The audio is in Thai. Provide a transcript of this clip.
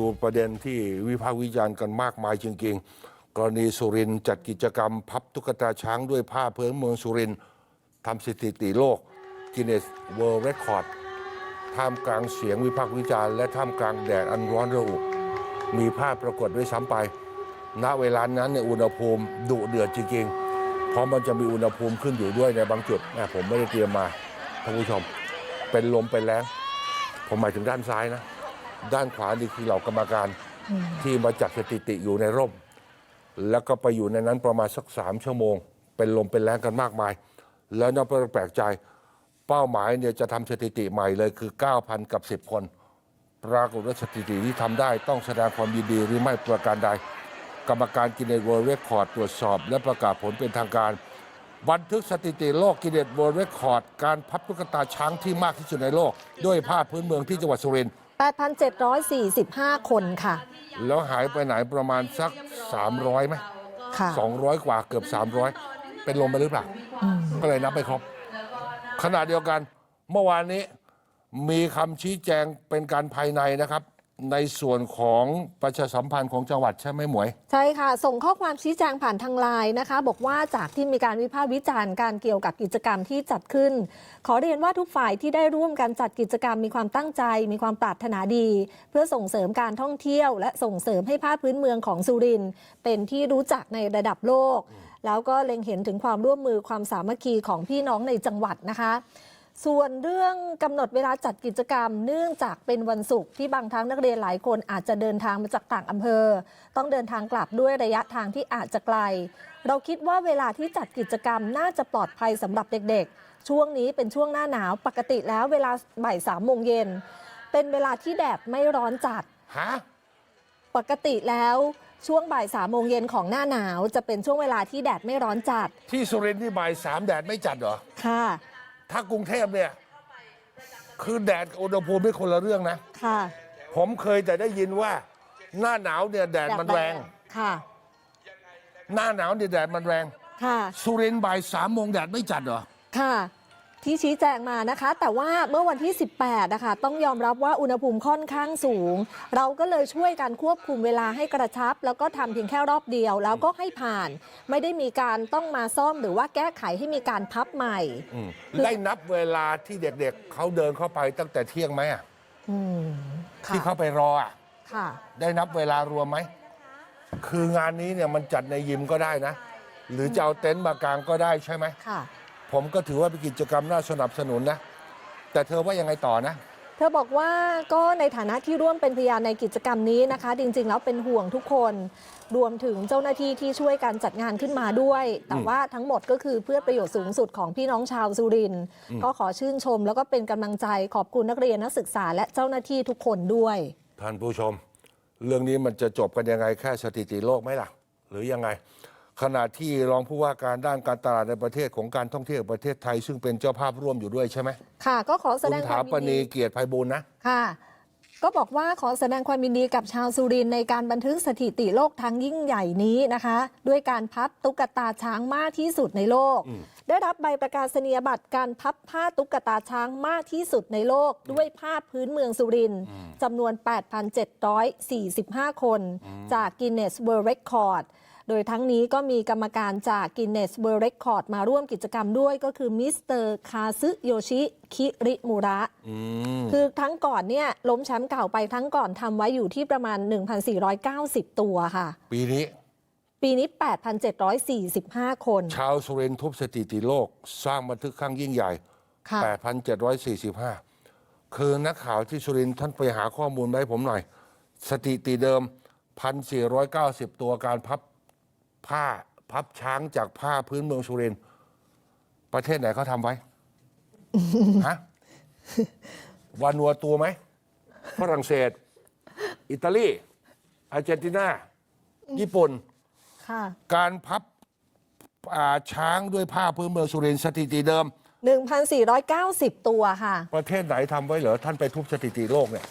ดูประเด็นที่วิพากษ์วิจารณ์กันมากมายจริงๆ กรณีสุรินจัดกิจกรรม พับตุ๊กตาช้างด้วยผ้าเพื้นเมืองสุรินทำสถิติโลกกินเนสเวิลด์เรคคอร์ดท่ามกลางเสียงวิพากษ์วิจารณ์และท่ามกลางแดดอันร้อนระอุมีภาพปรากฏด้วยซ้ำไป ณ เวลานั้นเนี่ยอุณหภูมิดุเดือดจริงๆ เพราะมันจะมีอุณหภูมิขึ้นอยู่ด้วยในบางจุดแม่ผมไม่ได้เตรียมมาท่านผู้ชม เป็นลมเป็นแรงผมหมายถึงด้านซ้ายนะ ด้านขวานี่คือเหล่ากรรมการที่มาจัดสถิติอยู่ในร่ม แล้วก็ไปอยู่ในนั้นประมาณสักสามชั่วโมง เป็นลมเป็นแรงกันมากมาย แล้วน่าแปลกใจเป้าหมายเนี่ยจะทำสถิติใหม่เลยคือ 9,000 กับ 10 คน ปรากฏว่าสถิติที่ทำได้ต้องแสดงความยินดีหรือไม่ประการใด กรรมการกินเนสเวิร์เรคคอร์ดตรวจสอบ และประกาศผลเป็นทางการ บันทึกสถิติโลกกินเนสเวิร์เรคคอร์ดการพับตุ๊กตาช้างที่มากที่สุดในโลก ด้วยผ้าพื้นเมืองที่จังหวัดสุรินทร์ 8,745 คนค่ะ แล้วหายไปไหนประมาณสัก 300ไหมค่ะ 200 กว่าเกือบ 300 เป็นลมไปหรือเปล่า ก็เลยนับไม่ครบ ขณะเดียวกันเมื่อวานนี้มีคำชี้แจงเป็นการภายในนะครับ ในส่วนของประชาสัมพันธ์ของจังหวัดใช่ไหมหมวย ใช่ค่ะ ส่งข้อความชี้แจงผ่านทางไลน์นะคะ บอกว่าจากที่มีการวิพากษ์วิจารณ์การเกี่ยวกับกิจกรรมที่จัดขึ้น ขอเรียนว่าทุกฝ่ายที่ได้ร่วมกันจัดกิจกรรมมีความตั้งใจ มีความปรารถนาดี เพื่อส่งเสริมการท่องเที่ยว และส่งเสริมให้ภาพพื้นเมืองของสุรินทร์เป็นที่รู้จักในระดับโลก แล้วก็เล็งเห็นถึงความร่วมมือความสามัคคีของพี่น้องในจังหวัดนะคะ ส่วนเรื่องกำหนดเวลาจัดกิจกรรม เนื่องจากเป็นวันศุกร์ที่บางครั้งนักเรียนหลายคนอาจจะเดินทางมาจากต่างอำเภอ ต้องเดินทางกลับด้วยระยะทางที่อาจจะไกล เราคิดว่าเวลาที่จัดกิจกรรมน่าจะปลอดภัยสำหรับเด็กๆ ช่วงนี้เป็นช่วงหน้าหนาวปกติแล้วเวลาบ่ายสามโมงเย็นเป็นเวลาที่แดดไม่ร้อนจัดฮะปกติแล้วช่วงบ่ายสามโมงเย็นของหน้าหนาว จะเป็นช่วงเวลาที่แดดไม่ร้อนจัด ที่สุรินทร์ที่บ่ายสามแดดไม่จัดเหรอ ค่ะ ถ้ากรุงเทพเนี่ย คือแดดกับอุณหภูมิไม่คนละเรื่องนะ ค่ะผมเคยแต่ได้ยินว่า หน้าหนาวเนี่ยแดดมันแรง ค่ะ หน้าหนาวเนี่ยแดดมันแรง ค่ะ สุรินทร์บ่ายสามโมงแดดไม่จัดเหรอ ค่ะ ที่ชี้แจงมานะคะ แต่ว่าเมื่อวันที่ 18นะคะต้องยอมรับว่าอุณหภูมิค่อนข้างสูง เราก็เลยช่วยกันควบคุมเวลาให้กระชับ แล้วก็ทำเพียงแค่รอบเดียว แล้วก็ให้ผ่าน ไม่ได้มีการต้องมาซ่อมหรือว่าแก้ไขให้มีการพับใหม่ อืมได้นับเวลาที่เด็กๆเขาเดินเข้าไปตั้งแต่เที่ยงไหมอะอืมค่ะที่เขาไปรออะค่ะ ได้นับเวลารวมไหม คืองานนี้เนี่ยมันจัดในยิมก็ได้นะ หรือจะเอาเต็นท์มากางก็ได้ใช่ไหม ค่ะ ผมก็ถือว่าเป็นกิจกรรมน่าสนับสนุนนะ แต่เธอว่ายังไงต่อนะ เธอบอกว่าก็ในฐานะที่ร่วมเป็นพยานในกิจกรรมนี้นะคะ จริง ๆ แล้วเป็นห่วงทุกคน รวมถึงเจ้าหน้าที่ที่ช่วยกันจัดงานขึ้นมาด้วย แต่ว่าทั้งหมดก็คือเพื่อประโยชน์สูงสุดของพี่น้องชาวสุรินทร์ก็ขอชื่นชม แล้วก็เป็นกำลังใจขอบคุณนักเรียนนักศึกษาและเจ้าหน้าที่ทุกคนด้วย ท่านผู้ชม เรื่องนี้มันจะจบกันยังไงแค่สถิติโลกไหมล่ะ หรือยังไง ขณะที่รองผู้ว่าการด้านการตลาดในประเทศของการท่องเที่ยวแห่งประเทศไทย ซึ่งเป็นเจ้าภาพร่วมอยู่ด้วยใช่ไหมค่ะ ก็ขอแสคุณดงคามถาวปยินณีดีเกียรติไพบูลย์นะ ค่ะ ก็บอกว่าขอแสดงความยินดีกับชาวสุรินทร์ในการบันทึกสถิติโลกทั้งยิ่งใหญ่นี้นะคะ ด้วยการพับตุ๊กตาช้างมากที่สุดในโลกได้รับใบประกาศนียบัตรการพับผ้าตุ๊กตาช้างมากที่สุดในโลก ด้วยภาพพื้นเมืองสุรินทร์จำนวน 8,745 คน จาก Guinness World Record โดยทั้งนี้ก็มีกรรมการจาก Guinness World Record มาร่วมกิจกรรมด้วยก็คือมิสเตอร์คาซึโยชิคิริมูระอืมคือทั้งก่อนเนี่ยล้มแชมป์เก่าไปทั้งก่อนทำไว้อยู่ที่ประมาณ 1,490 ตัวค่ะ ปีนี้ ปีนี้ 8,745 คน ชาวสุรินทร์ทุบสถิติโลกสร้างบันทึกครั้งยิ่งใหญ่ค่ะ8,745 คือนักข่าวที่สุรินทร์ท่านไปหาข้อมูลมาให้ผมหน่อย สถิติเดิม 1,490 ตัวการพับ ผ้าพับช้างจากผ้าพื้นเมืองสุรินทร์ประเทศไหนเขาทำไว้ ฮะวานัวตัวไหมฝรั่งเศส อิตาลีอาร์เจนตินาญี่ปุ่น ค่ะการพับอ่าช้างด้วยผ้าพื้นเมืองสุรินทร์สถิติเดิม 1,490 ตัวค่ะ ประเทศไหนทำไว้เหรอ ท่านไปทุบสถิติโลกเนี่ย